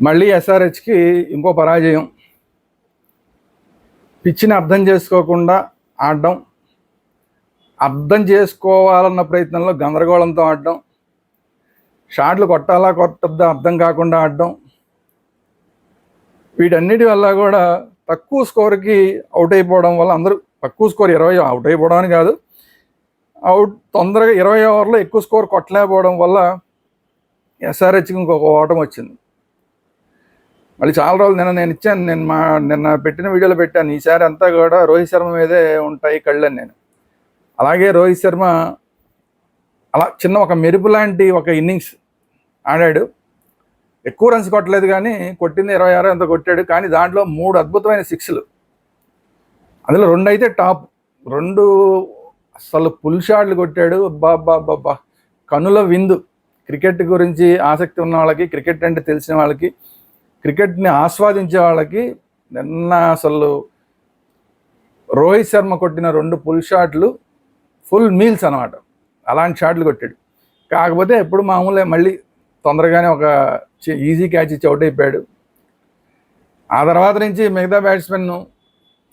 మళ్ళీ ఎస్ఆర్హెచ్కి ఇంకో పరాజయం. పిచ్చిని అర్థం చేసుకోకుండా ఆడడం అర్థం చేసుకోవాలన్న ప్రయత్నంలో గందరగోళంతో ఆడడం షాట్లు కొట్టాలా కొట్టద్దా అర్థం కాకుండా ఆడడం వీటన్నిటి వల్ల కూడా తక్కువ స్కోర్కి అవుట్ అయిపోవడం వల్ల అందరూ తక్కువ స్కోర్ ఇరవై అవుట్ అయిపోవడం అని కాదు అవుట్ తొందరగా ఇరవై ఓవర్లో ఎక్కువ స్కోర్ కొట్టలేకపోవడం వల్ల ఎస్ఆర్హెచ్కి ఇంకొక ఓటం వచ్చింది. మళ్ళీ చాలా రోజులు నిన్న నేను ఇచ్చాను నేను మా నిన్న పెట్టిన వీడియోలో పెట్టాను. ఈసారి అంతా కూడా రోహిత్ శర్మ మీదే ఉంటాయి కళ్ళని నేను. అలాగే రోహిత్ శర్మ అలా చిన్న ఒక మెరుపు లాంటి ఒక ఇన్నింగ్స్ ఆడాడు. ఎక్కువ రన్స్ కొట్టలేదు కానీ కొట్టింది ఇరవై ఆరు ఎంత కొట్టాడు. కానీ దాంట్లో మూడు అద్భుతమైన సిక్స్లు. అందులో రెండు అయితే టాప్. రెండు అసలు పుల్ షాట్లు కొట్టాడు. బాబా బాబా కనుల విందు. క్రికెట్ గురించి ఆసక్తి ఉన్న వాళ్ళకి క్రికెట్ అంటే తెలిసిన వాళ్ళకి క్రికెట్ని ఆస్వాదించే వాళ్ళకి నిన్న అసలు రోహిత్ శర్మ కొట్టిన రెండు పుల్ షాట్లు ఫుల్ మీల్స్ అనమాట అలాంటి షాట్లు కొట్టాడు. కాకపోతే ఎప్పుడు మామూలే మళ్ళీ తొందరగానే ఒక ఈజీ క్యాచ్ ఇచ్చి అవుట్ అయిపోయాడు. ఆ తర్వాత నుంచి మిగతా బ్యాట్స్మెన్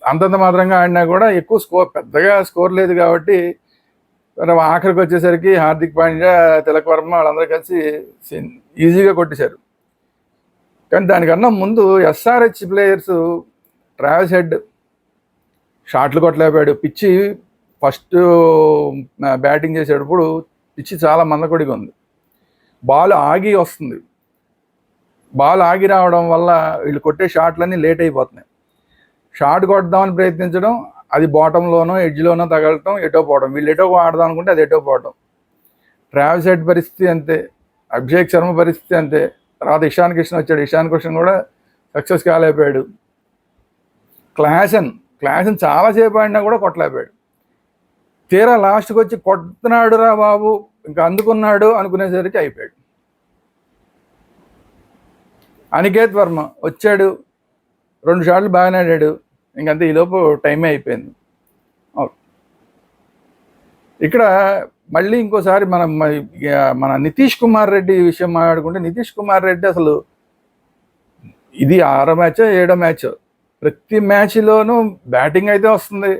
అంతంత మాత్రంగా ఆడినా కూడా ఎక్కువ స్కోర్ పెద్దగా స్కోర్ లేదు కాబట్టి ఆఖరికి వచ్చేసరికి హార్దిక్ పాండ్యా తిలక్ వర్మ వాళ్ళందరూ కలిసి ఈజీగా కొట్టేశారు. కానీ దానికన్నా ముందు ఎస్ఆర్హెచ్ ప్లేయర్స్ ట్రావెల్స్ హెడ్ షాట్లు కొట్టలేపాడు పిచ్చి ఫస్ట్ బ్యాటింగ్ చేసేటప్పుడు పిచ్చి చాలా మందకొడిగా ఉంది. బాల్ ఆగి వస్తుంది. బాల్ ఆగి రావడం వల్ల వీళ్ళు కొట్టే షాట్లన్నీ లేట్ అయిపోతున్నాయి. షాట్ కొడదామని ప్రయత్నించడం అది బాటంలోనో ఎడ్జ్లోనో తగలటం ఎటో పోవడం. వీళ్ళు ఎటో ఆడదాం అనుకుంటే అది ఎటో పోవడం ట్రావెల్స్ హెడ్ పరిస్థితి అంతే. అభిషేక్ శర్మ పరిస్థితి అంతే. తర్వాత ఇషాన్ కిషన్ వచ్చాడు. ఇషాన్ కిషన్ కూడా సక్సెస్ కాలేకపోయాడు క్లాసన్ క్లాసన్ చాలాసేపు ఆడినా కూడా కొట్టలేకపోయాడు. తీరా లాస్ట్కి వచ్చి కొడుతున్నాడు రా బాబు ఇంకా అందుకున్నాడు అనుకునేసరికి అయిపోయాడు. అనికేత్ వర్మ వచ్చాడు. రెండు షాట్లు బాగానే ఆడాడు. ఇంకంతే ఈలోపు టైమే అయిపోయింది. ఇక్కడ మళ్ళీ ఇంకోసారి మనం మన నితీష్ కుమార్ రెడ్డి విషయం మాట్లాడుకుంటే నితీష్ కుమార్ రెడ్డి అసలు ఇది ఆరో మ్యాచ్ ఏడో మ్యాచ్. ప్రతి మ్యాచ్లోనూ బ్యాటింగ్ అయితే వస్తుంది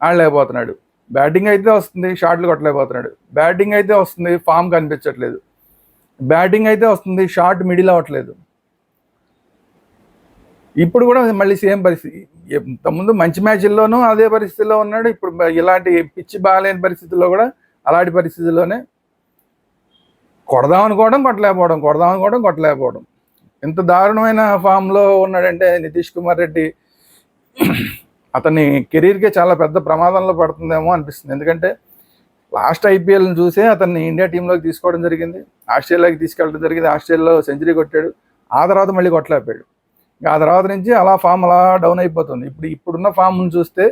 ఆడలేకపోతున్నాడు. బ్యాటింగ్ అయితే వస్తుంది షాట్లు కొట్టలేకపోతున్నాడు. బ్యాటింగ్ అయితే వస్తుంది ఫామ్ కనిపించట్లేదు. బ్యాటింగ్ అయితే వస్తుంది షార్ట్ మిడిల్ అవ్వట్లేదు. ఇప్పుడు కూడా మళ్ళీ సేమ్ పరిస్థితి. ఇంతకుముందు మంచి మ్యాచ్ల్లోనూ అదే పరిస్థితిలో ఉన్నాడు. ఇప్పుడు ఇలాంటి పిచ్చి బాగాలేని పరిస్థితుల్లో కూడా అలాంటి పరిస్థితుల్లోనే కొడదాం అనుకోవడం కొట్టలేకపోవడం కొడదాం అనుకోవడం కొట్టలేకపోవడం. ఇంత దారుణమైన ఫామ్లో ఉన్నాడంటే నితీష్ కుమార్ రెడ్డి. అతని కెరీర్కే చాలా పెద్ద ప్రమాదంలో పడుతుందేమో అనిపిస్తుంది. ఎందుకంటే లాస్ట్ ఐపీఎల్ని చూసే అతన్ని ఇండియా టీంలోకి తీసుకోవడం జరిగింది. ఆస్ట్రేలియాకి తీసుకెళ్ళడం జరిగింది. ఆస్ట్రేలియాలో సెంచరీ కొట్టాడు. ఆ తర్వాత మళ్ళీ కొట్టలేకపోయాడు. ఆ తర్వాత నుంచి అలా ఫామ్ అలా డౌన్ అయిపోతుంది. ఇప్పుడు ఇప్పుడున్న ఫామ్ను చూస్తే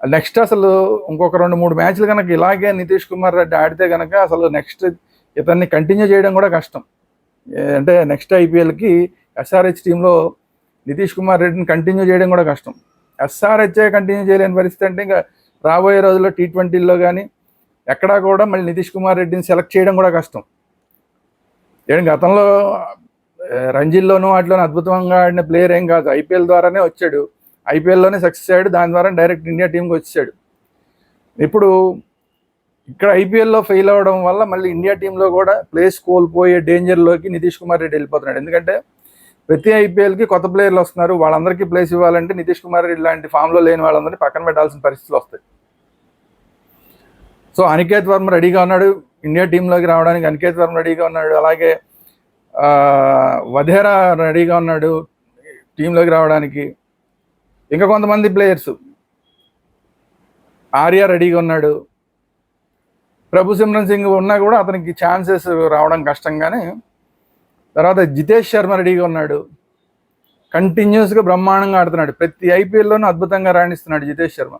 నెక్స్ట్ అసలు ఇంకొక రెండు మూడు మ్యాచ్లు కనుక ఇలాగే నితీష్ కుమార్ రెడ్డి ఆడితే కనుక అసలు నెక్స్ట్ ఇతన్ని కంటిన్యూ చేయడం కూడా కష్టం. అంటే నెక్స్ట్ ఐపీఎల్కి ఎస్ఆర్హెచ్ టీంలో నితీష్ కుమార్ రెడ్డిని కంటిన్యూ చేయడం కూడా కష్టం. ఎస్ఆర్హెచ్ఏ కంటిన్యూ చేయలేని పరిస్థితి అంటే ఇంకా రాబోయే రోజుల్లో టీ ట్వంటీల్లో కానీ ఎక్కడా కూడా మళ్ళీ నితీష్ కుమార్ రెడ్డిని సెలెక్ట్ చేయడం కూడా కష్టం. ఏం గతంలో రంజీల్లోనూ వాటిలోనూ అద్భుతంగా ఆడిన ప్లేయర్ ఏం కాదు. ఐపీఎల్ ద్వారానే వచ్చాడు. ఐపీఎల్లోనే సక్సెస్ అయ్యాడు. దాని ద్వారా డైరెక్ట్ ఇండియా టీంకి వచ్చాడు. ఇప్పుడు ఇక్కడ ఐపీఎల్లో ఫెయిల్ అవ్వడం వల్ల మళ్ళీ ఇండియా టీంలో కూడా ప్లేస్ కోల్పోయే డేంజర్లోకి నితీష్ కుమార్ రెడ్డి వెళ్ళిపోతున్నాడు. ఎందుకంటే ప్రతి ఐపీఎల్కి కొత్త ప్లేయర్లు వస్తున్నారు. వాళ్ళందరికీ ప్లేస్ ఇవ్వాలంటే నితీష్ కుమార్ రెడ్డి లాంటి ఫామ్లో లేని వాళ్ళందరినీ పక్కన పెట్టాల్సిన పరిస్థితులు వస్తాయి. సో అనికేత్ వర్మ రెడీగా ఉన్నాడు. ఇండియా టీంలోకి రావడానికి అనికేత్ వర్మ రెడీగా ఉన్నాడు. అలాగే వధేరా రెడీగా ఉన్నాడు టీంలోకి రావడానికి. ఇంకా కొంతమంది ప్లేయర్స్. ఆర్య రెడీగా ఉన్నాడు. ప్రభు సిమ్రన్ సింగ్ ఉన్నా కూడా అతనికి ఛాన్సెస్ రావడం కష్టంగానే. తర్వాత జితేష్ శర్మ రెడీగా ఉన్నాడు. కంటిన్యూస్గా బ్రహ్మాండంగా ఆడుతున్నాడు. ప్రతి ఐపీఎల్లోనూ అద్భుతంగా రాణిస్తున్నాడు జితేష్ శర్మ.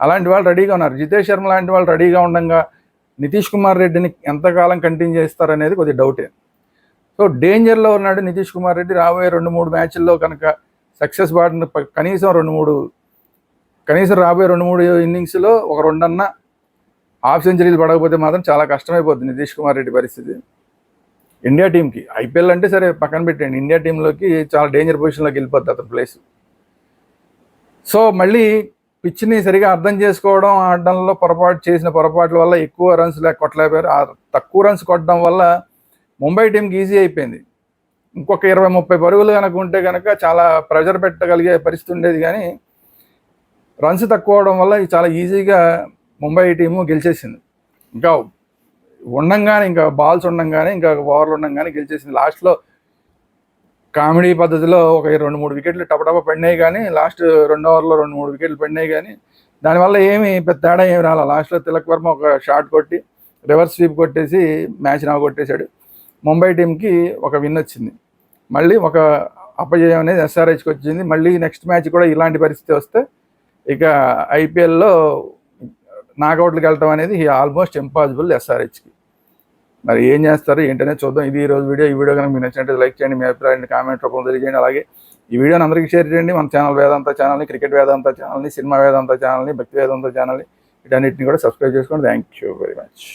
అలాంటి వాళ్ళు రెడీగా ఉన్నారు. జితేష్ శర్మ లాంటి వాళ్ళు రెడీగా ఉండగా నితీష్ కుమార్ రెడ్డిని ఎంతకాలం కంటిన్యూ చేస్తారనేది కొద్దిగా డౌటే సో డేంజర్లో ఉన్నాడు నితీష్ కుమార్ రెడ్డి. రాబోయే రెండు మూడు మ్యాచ్ల్లో కనుక సక్సెస్ బాడిన ప- కనీసం రెండు మూడు కనీసం రాబోయే రెండు మూడు ఇన్నింగ్స్లో ఒక రెండన్నా హాఫ్ సెంచరీలు పడకపోతే మాత్రం చాలా కష్టమైపోతుంది నితీష్ కుమార్ రెడ్డి పరిస్థితి. ఇండియా టీంకి ఐపీఎల్ అంటే సరే పక్కన పెట్టండి ఇండియా టీంలోకి చాలా డేంజర్ పొజిషన్లోకి వెళ్ళిపోద్ది అతని ప్లేస్. సో మళ్ళీ పిచ్ని సరిగా అర్థం చేసుకోవడం ఆడడంలో పొరపాటు చేసిన పొరపాట్ల వల్ల ఎక్కువ రన్స్ లేక కొట్టలేకపోయారు. ఆ తక్కువ రన్స్ కొట్టడం వల్ల ముంబై టీంకి ఈజీ అయిపోయింది. ఇంకొక ఇరవై ముప్పై పరుగులు కనుక ఉంటే కనుక చాలా ప్రెజర్ పెట్టగలిగే పరిస్థితి ఉండేది కానీ రన్స్ తక్కువ అవడం వల్ల చాలా ఈజీగా ముంబై టీము గెలిచేసింది. ఇంకా ఉండంగానే ఇంకా బాల్స్ ఉండంగానే ఇంకా ఓవర్లు ఉండంగానే గెలిచేసింది. లాస్ట్లో కామెడీ పద్ధతిలో ఒక రెండు మూడు వికెట్లు టపటప పడినాయి కానీ లాస్ట్ రెండు ఓవర్లో రెండు మూడు వికెట్లు పడినాయి కానీ దానివల్ల ఏమి పెద్ద తేడా ఏమి రాలా. లాస్ట్లో తిలక్ వర్మ ఒక షాట్ కొట్టి రివర్స్ స్వీప్ కొట్టేసి మ్యాచ్ నా కొట్టేశాడు. ముంబై టీంకి ఒక విన్ వచ్చింది. మళ్ళీ ఒక అపజయం అనేది ఎస్ఆర్హెచ్కి వచ్చింది. మళ్ళీ నెక్స్ట్ మ్యాచ్ కూడా ఇలాంటి పరిస్థితి వస్తే ఇక ఐపీఎల్లో నాకౌట్లకు వెళ్ళటం అనేది ఆల్మోస్ట్ ఇంపాసిబుల్ ఎస్ఆర్హెచ్కి. మరి ఏం చేస్తారు ఏంటనే చూద్దాం. ఇది ఈ రోజు వీడియో. ఈ వీడియో కనుక మీకు నచ్చినట్టు లైక్ చేయండి మీ అభిప్రాయాన్ని కామెంట్ రూపంలో తెలియజేయండి. అలాగే ఈ వీడియోని అందరికీ షేర్ చేయండి. మన ఛానల్ వేదాంత ఛానల్ని క్రికెట్ వేదాంత ఛానల్ని సినిమా వేదాంత ఛానల్ని భక్తి వేదాంత ఛానల్ని వీటన్నిటిని కూడా సబ్స్క్రైబ్ చేసుకోండి. Thank you very much.